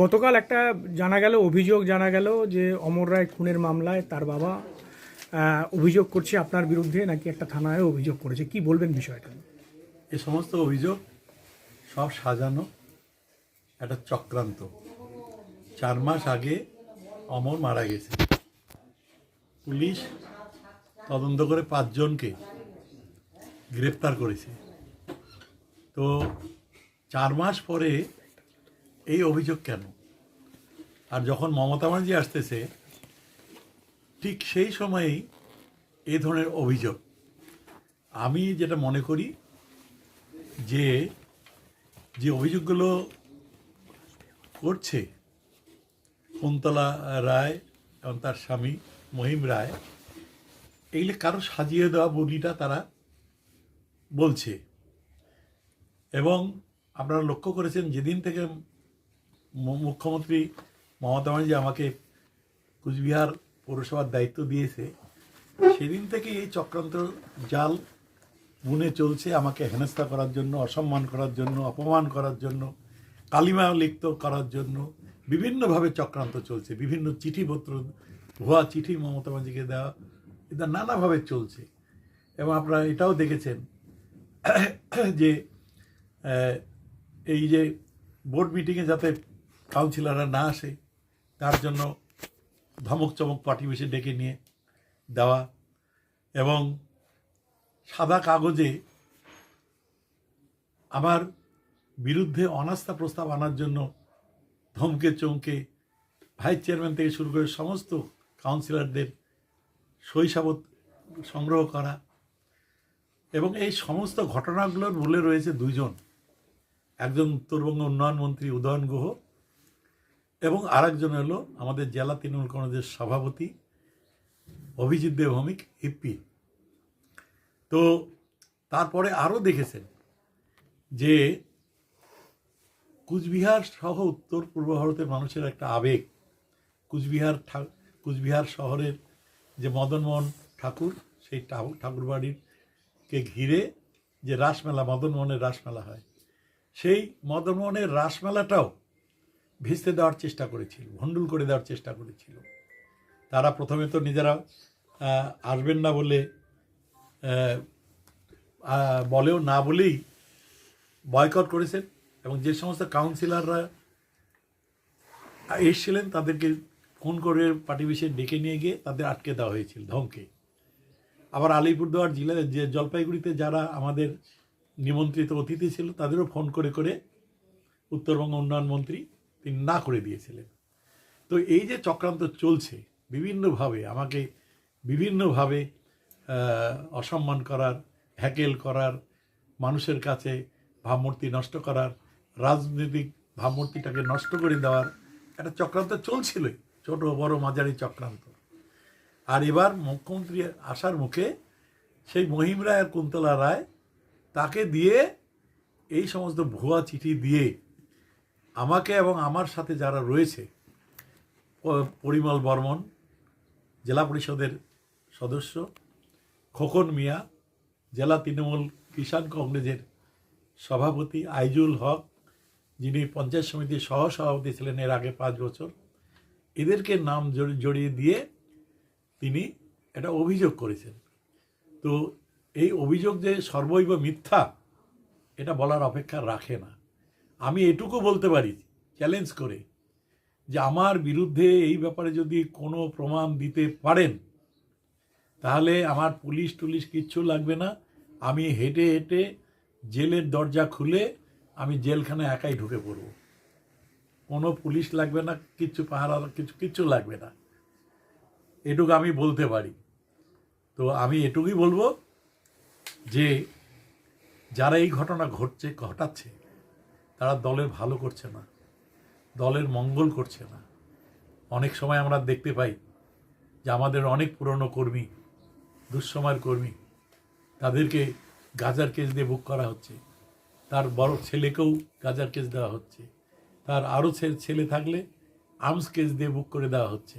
গতকাল একটা জানা গেল, অভিযোগ জানা গেল যে অমর রায় খুনের মামলায় তার বাবা অভিযোগ করছে আপনার বিরুদ্ধে নাকি একটা থানায় অভিযোগ করেছে। কি বলবেন বিষয়টা? এ সমস্ত অভিযোগ সব সাজানো, একটা চক্রান্ত। চার মাস আগে অমর মারা গেছে। পুলিশ তদন্ত করে পাঁচজনকে গ্রেপ্তার করেছে। তো চার মাস পরে এই অভিযোগ কেন? আর যখন মমতা ব্যানার্জি আসতেছে, ঠিক সেই সময়েই এ ধরনের অভিযোগ। আমি যেটা মনে করি যে যে অভিযোগগুলো করছে কুন্তলা রায় এবং তার স্বামী মহিম রায় এগুলি কারও সাজিয়ে দেওয়া বলিটা তারা বলছে। এবং আপনারা লক্ষ্য করেছেন, যেদিন থেকে মুখ্যমন্ত্রী মমতা ব্যানার্জি আমাকে কুচবিহার পৌরসভার দায়িত্ব দিয়েছে। সেদিন থেকে এই চক্রান্ত জাল বুনে চলছে। আমাকে হেনস্থা করার জন্য, অসম্মান করার জন্য, অপমান করার জন্য, কালিমা লিপ্ত করার জন্য বিভিন্নভাবে চক্রান্ত চলছে। বিভিন্ন চিঠিপত্র, ভুয়া চিঠি মমতা ব্যানার্জিকে দেওয়া, এটা নানাভাবে চলছে। এবং আপনারা এটাও দেখেছেন যে এই যে বোর্ড মিটিংয়ে যাতে কাউন্সিলররা না আসে, তার জন্য ধমক চমক পার্টি বেশি ডেকে নিয়ে দেওয়া এবং সাদা কাগজে আমার বিরুদ্ধে অনাস্থা প্রস্তাব আনার জন্য ধমকে চমকে ভাইস চেয়ারম্যান থেকে শুরু করে সমস্ত কাউন্সিলরদের শৈশাবত সংগ্রহ করা এবং এই সমস্ত ঘটনাগুলোর মূলে রয়েছে দুজন একজন উত্তরবঙ্গ উন্নয়ন মন্ত্রী উদয়ন গুহ এবং আরেকজন হলো আমাদের জেলা তৃণমূল কংগ্রেসের সভাপতি অভিজিৎ দেব ভৌমিক হিপ্পি তো তারপরে আরও দেখেছেন যে কুচবিহার সহ উত্তর পূর্ব ভারতের মানুষের একটা আবেগ। কুচবিহার কুচবিহার শহরের যে মদনমোহন ঠাকুর, সেই ঠাকুর বাড়িরকে ঘিরে যে রাসমেলা, মদনমোহনের রাসমেলা হয়, সেই মদনমোহনের রাসমেলাটাও ভিজতে দেওয়ার চেষ্টা করেছিল, ভণ্ডুল করে দেওয়ার চেষ্টা করেছিল। তারা প্রথমে তো নিজেরা আসবেন না বলে বলেও না বলেই বয়কট করেছেন এবং যে সমস্ত কাউন্সিলররা এসেছিলেন তাদেরকে ফোন করে পার্টি বিশেষ ডেকে নিয়ে গিয়ে তাদের আটকে দেওয়া হয়েছিল ধমকে। আবার আলিপুরদুয়ার জেলায় যে জলপাইগুড়িতে যারা আমাদের নিমন্ত্রিত অতিথি ছিল, তাদেরও ফোন করে করে উত্তরবঙ্গ উন্নয়ন মন্ত্রী তিনি না করে দিয়েছিলেন। তো এই যে চক্রান্ত চলছে, বিভিন্নভাবে আমাকে বিভিন্নভাবে অসম্মান করার, হ্যাকেল করার, মানুষের কাছে ভাবমূর্তি নষ্ট করার, রাজনৈতিক ভাবমূর্তিটাকে নষ্ট করে দেওয়ার একটা চক্রান্ত চলছিলই, ছোট বড় মাঝারি চক্রান্ত। আর এবার মুখ্যমন্ত্রী আসার মুখে সেই মহিম রায় আর কুন্তলা রায় তাকে দিয়ে এই সমস্ত ভুয়া চিঠি দিয়ে আমাকে এবং আমার সাথে যারা রয়েছে পরিমল বর্মন, জেলা পরিষদের সদস্য, খোকন মিয়া, জেলা তৃণমূল কিষাণ কংগ্রেসের সভাপতি আইজুল হক, যিনি পঞ্চায়েত সমিতির সহসভাপতি ছিলেন এর আগে পাঁচ বছর, এদেরকে নাম জড়িয়ে দিয়ে তিনি এটা অভিযোগ করেছেন। তো এই অভিযোগ যে সর্বৈব মিথ্যা, এটা বলার অপেক্ষা রাখে না। আমি এটুকু বলতে পারি চ্যালেঞ্জ করে, যে আমার বিরুদ্ধে এই ব্যাপারে যদি কোনো প্রমাণ দিতে পারেন, তাহলে আমার পুলিশ টুলিশ কিচ্ছু লাগবে না। আমি হেঁটে হেঁটে জেলের দরজা খুলে আমি জেলখানে একাই ঢুকে পড়ব। কোনো পুলিশ লাগবে না, কিচ্ছু পাহারা, কিছু, কিচ্ছু লাগবে না। এটুকু আমি বলতে পারি। তো আমি এটুকুই বলব যে, যারা এই ঘটনা ঘটছে, ঘটাচ্ছে তারা দলের ভালো করছে না, দলের মঙ্গল করছে না। অনেক সময় আমরা দেখতে পাই যে আমাদের অনেক পুরনো কর্মী, দুঃসময়ের কর্মী, তাদেরকে গাজার কেস দিয়ে বুক করা হচ্ছে। তার বড় ছেলেকেও গাজার কেস দেওয়া হচ্ছে। তার আরও ছেলে থাকলে আর্মস কেস দিয়ে বুক করে দেওয়া হচ্ছে।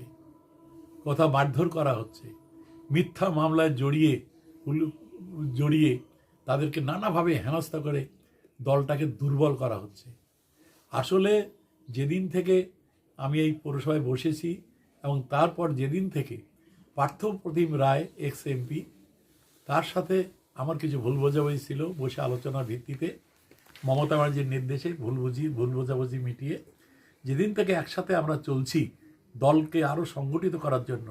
কথা মারধর করা হচ্ছে। মিথ্যা মামলায় জড়িয়ে জড়িয়ে তাদেরকে নানাভাবে হেনস্থা করে দলটাকে দুর্বল করা হচ্ছে। আসলে যেদিন থেকে আমি এই পৌরসভায় বসেছি এবং তারপর যেদিন থেকে পার্থ প্রতিম রায় এক্স এমপি তার সাথে আমার কিছু ভুল বোঝাবুঝি ছিল, বসে আলোচনার ভিত্তিতে মমতা ব্যানার্জির নির্দেশে ভুল বুঝি, ভুল বোঝাবুঝি মিটিয়ে যেদিন থেকে একসাথে আমরা চলছি দলকে আরও সংগঠিত করার জন্য,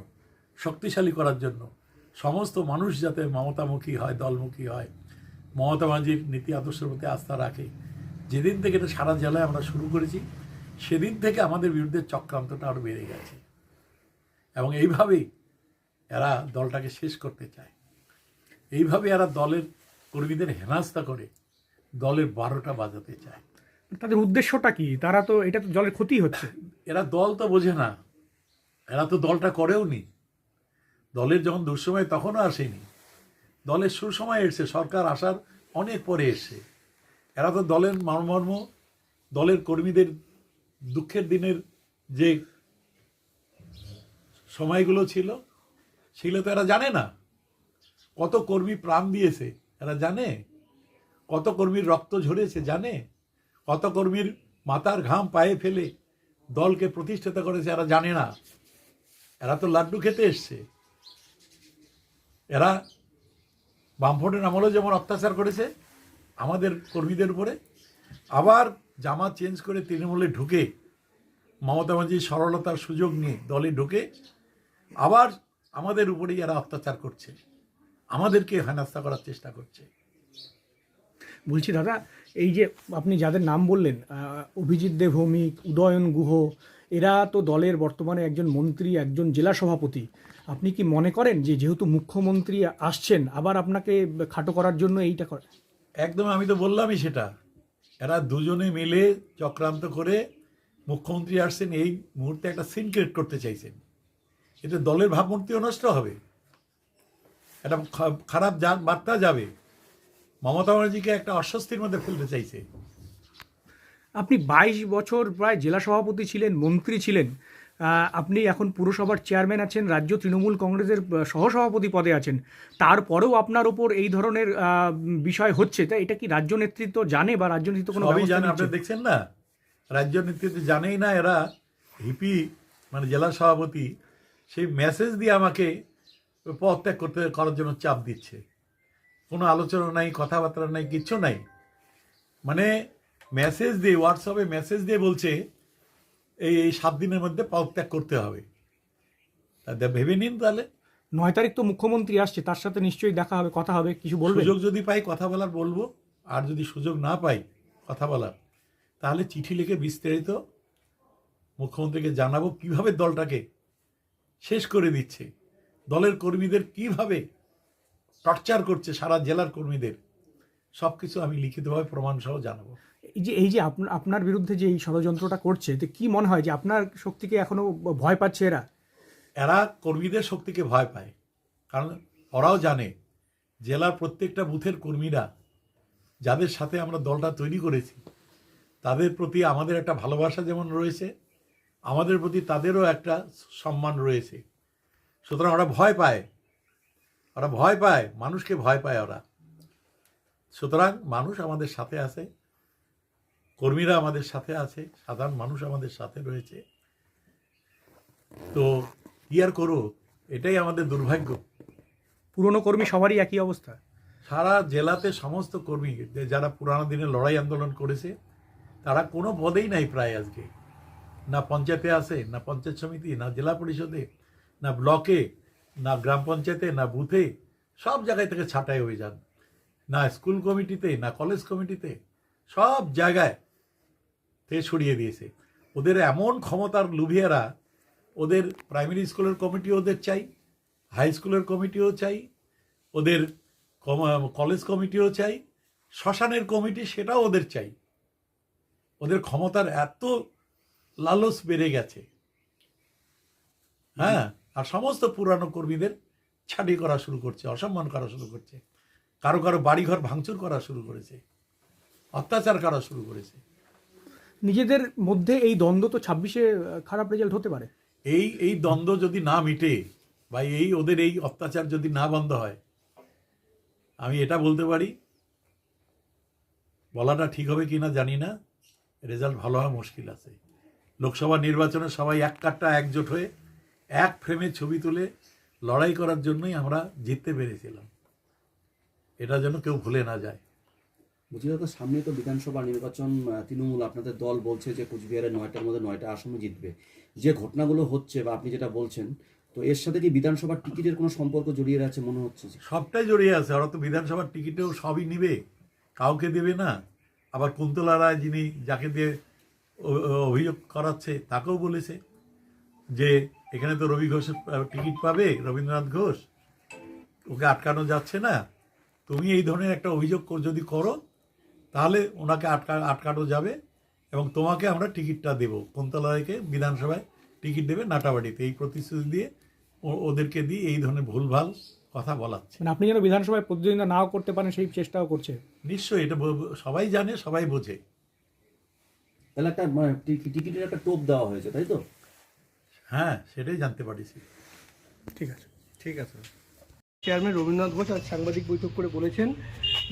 শক্তিশালী করার জন্য, সমস্ত মানুষ যাতে মমতামুখী হয়, দলমুখী হয় মমতা ব্যানার্জির নীতি আদর্শের প্রতি আস্থা রাখে। যেদিন থেকে এটা সারা জেলায় আমরা শুরু করেছি সেদিন থেকে আমাদের বিরুদ্ধে চক্রান্তটা আরও বেড়ে গেছে। এবং এইভাবেই এরা দলটাকে শেষ করতে চায়। এইভাবে এরা দলের কর্মীদের হেনাস্তা করে দলের বারোটা বাজাতে চায়। তাদের উদ্দেশ্যটা কি? তারা তো এটা তো জলের ক্ষতি হচ্ছে। এরা দল তো বোঝে না। এরা তো দলটা করেও নি দলের যখন দুঃসময় তখনও আসেনি। দলের সুসময় এসছে, সরকার আসার অনেক পরে এসছে। এরা তো দলের মর্মর্ম দলের কর্মীদের দুঃখের দিনের যে সময়গুলো ছিল, সেগুলো তো এরা জানে না। কত কর্মী প্রাণ দিয়েছে, এরা জানে। কত কর্মীর রক্ত ঝরেছে, জানে। কত কর্মীর মাথার ঘাম পায়ে ফেলে দলকে প্রতিষ্ঠিত করেছে, এরা জানে না। এরা তো লাড্ডু খেতে এসছে। এরা বামফ্রন্টের আমলেও যেমন অত্যাচার করেছে, আমাদের কর্মীদের উপরে, আবার জামা চেঞ্জ করে তৃণমূলে ঢুকে, মমতা ব্যানার্জির সরলতার সুযোগ নিয়ে দলে ঢুকে, আবার আমাদের উপরেই এরা অত্যাচার করছে। আমাদেরকে হেনাস্তা করার চেষ্টা করছে। বলছি, দাদা, এই যে আপনি যাদের নাম বললেন অভিজিৎ দে ভৌমিক উদয়ন গুহ এরা তো দলের বর্তমানে একজন মন্ত্রী, একজন জেলা সভাপতি। আপনি কি মনে করেন যে যেহেতু মুখ্যমন্ত্রী আসছেন, আবার আপনাকে খাটো করার জন্য এইটা করে একদম আমি তো বললামই সেটা। এরা দুজনে মিলে চক্রান্ত করে মুখ্যমন্ত্রী আসছেন, এই মুহূর্তে একটা সিন ক্রিয়েট করতে চাইছেন। এতে দলের ভাবমূর্তিও নষ্ট হবে। একটা খারাপ বার্তা যাবে। মমতা ব্যানার্জিকে একটা অস্বস্তির মধ্যে ফেলতে চাইছে। আপনি বাইশ বছর প্রায় জেলা সভাপতি ছিলেন মন্ত্রী ছিলেন। আপনি এখন পুরসভার চেয়ারম্যান আছেন রাজ্য তৃণমূল কংগ্রেসের সহসভাপতি পদে আছেন। তারপরেও আপনার ওপর এই ধরনের বিষয় হচ্ছে। তা এটা কি রাজ্য নেতৃত্ব জানে বা রাজ্য নেতৃত্ব কোনো জানে আপনি দেখছেন না? রাজ্য নেতৃত্ব জানেই না এরা হিপি মানে জেলা সভাপতি সেই মেসেজ দিয়ে আমাকে পদত্যাগ করতে করার জন্য চাপ দিচ্ছে। কোনো আলোচনা নাই কথাবার্তা নাই কিচ্ছু নাই। মানে মেসেজ দিয়ে হোয়াটসঅ্যাপে মেসেজ দিয়ে বলছে এই এই সাত দিনের মধ্যে পদত্যাগ করতে হবে। তা ভেবে নিন তাহলে। নয় তারিখ তো মুখ্যমন্ত্রী আসছে তার সাথে নিশ্চয়ই দেখা হবে কথা হবে কিছু বলবেন? সুযোগ যদি পাই কথা বলার বলব আর যদি সুযোগ না পাই কথা বলার তাহলে চিঠি লিখে বিস্তারিত মুখ্যমন্ত্রীকে জানাব কীভাবে দলটাকে শেষ করে দিচ্ছে। দলের কর্মীদের কীভাবে টর্চার করছে সারা জেলার কর্মীদের সব কিছু আমি লিখিতভাবে প্রমাণ সহ জানাব। এই যে এই যে আপনা- আপনার বিরুদ্ধে যে এই ষড়যন্ত্রটা করছে, তো কি মনে হয় যে আপনার শক্তিকে এখনও ভয় পাচ্ছে এরা? এরা কর্মীদের শক্তিকে ভয় পায়। কারণ ওরাও জানে, জেলার প্রত্যেকটা বুথের কর্মীরা যাদের সাথে আমরা দলটা তৈরি করেছি, তাদের প্রতি আমাদের একটা ভালোবাসা যেমন রয়েছে, আমাদের প্রতি তাদেরও একটা সম্মান রয়েছে। সুতরাং ওরা ভয় পায়। ওরা ভয় পায়, মানুষকে ভয় পায় ওরা। সুতরাং মানুষ আমাদের সাথে আছে। কর্মীরা আমাদের সাথে আছে সাধারণ মানুষ আমাদের সাথে রয়েছে। তো কি আর করো এটাই আমাদের দুর্ভাগ্য। পুরনো কর্মী সবারই একই অবস্থা। সারা জেলাতে সমস্ত কর্মী যে যারা পুরানো দিনে লড়াই আন্দোলন করেছে তারা কোনো পদেই নাই প্রায় আজকে। না পঞ্চায়েতে আছে না পঞ্চায়েত সমিতি না জেলা পরিষদে না ব্লকে না গ্রাম পঞ্চায়েতে না বুথে সব জায়গায় থেকে ছাঁটাই হয়ে যান। না স্কুল কমিটিতে না কলেজ কমিটিতে সব জায়গায় থেকে ছড়িয়ে দিয়েছে। ওদের এমন ক্ষমতার লুভিয়ারা, ওদের প্রাইমারি স্কুলের কমিটি ওদের চাই, হাই স্কুলের কমিটিও চাই, ওদের কলেজ কমিটিও চাই, শ্মশানের কমিটি সেটাও ওদের চাই। ওদের ক্ষমতার এত লালস বেড়ে গেছে। হ্যাঁ আর সমস্ত পুরানো কর্মীদের ছাঁটি করা শুরু করছে, অসম্মান করা শুরু করছে। কারও কারও বাড়িঘর ভাঙচুর করা শুরু করেছে, অত্যাচার করা শুরু করেছে। নিজেদের মধ্যে এই দ্বন্দ্ব তো ছাব্বিশে খারাপ রেজাল্ট হতে পারে। এই এই দ্বন্দ্ব যদি না মিটে বা এই ওদের এই অত্যাচার যদি না বন্ধ হয়, আমি এটা বলতে পারি, বলাটা ঠিক হবে কি না জানি না রেজাল্ট ভালো হওয়া মুশকিল আছে। লোকসভা নির্বাচনে সবাই এক কাট্টা, একজোট হয়ে এক ফ্রেমে ছবি তুলে লড়াই করার জন্যই আমরা জিততে পেরেছিলাম। এটা যেন কেউ ভুলে না যায়। বলছি দাদা সামনে তো বিধানসভা নির্বাচন তৃণমূল আপনাদের দল বলছে যে কুচবিহারের নয়টার মধ্যে নয়টা আসনে জিতবে। যে ঘটনাগুলো হচ্ছে বা আপনি যেটা বলছেন, তো এর সাথে কি বিধানসভার টিকিটের কোনো সম্পর্ক জড়িয়ে আছে মনে হচ্ছে? সবটাই জড়িয়ে আছে। ওরা তো বিধানসভার টিকিটেও সবই নিবে। কাউকে দেবে না। আবার কুন্তলা রায় যিনি যাকে দিয়ে অভিযোগ করাচ্ছে, তাকেও বলেছে যে এখানে তো রবি ঘোষের টিকিট পাবে, রবীন্দ্রনাথ ঘোষ। ওকে আটকানো যাচ্ছে না। তুমি এই ধরনের একটা অভিযোগ যদি করো তাহলে ওনাকে আটকা আটকানো যাবে এবং তোমাকে আমরা টিকিটটা দেবো। কুন্তলা বিধানসভায় টিকিট দেবে নাটাবাড়িতে। এই প্রতিশ্রুতি দিয়ে ও- ওদেরকে দিয়ে এই ধরনের ভুলভাল কথা বলাচ্ছে। মানে আপনি যেন বিধানসভায় প্রতিদ্বন্দ্বিতা নাও করতে পারেন সেই চেষ্টাও করছে। নিশ্চয়ই এটা সবাই জানে সবাই বোঝে। তাহলে একটা মানে, টিকিটের একটা টোপ দেওয়া হয়েছে তাই তো? হ্যাঁ সেটাই জানতে পারিছি। ঠিক আছে। ঠিক আছে। চেয়ারম্যান রবীন্দ্রনাথ ঘোষ আজ সাংবাদিক বৈঠক করে বলেছেন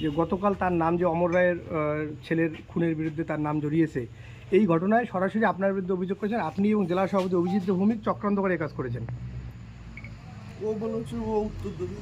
যে গতকাল তার নাম যে অমর রায়ের ছেলের খুনের বিরুদ্ধে তার নাম জড়িয়েছে, এই ঘটনায় সরাসরি আপনার বিরুদ্ধে অভিযোগ করেছেন আপনি এবং জেলা সভাপতি অভিজিৎ ভৌমিক চক্রান্ত করে কাজ করেছেন। ও বলেছে ও উত্তর দেবে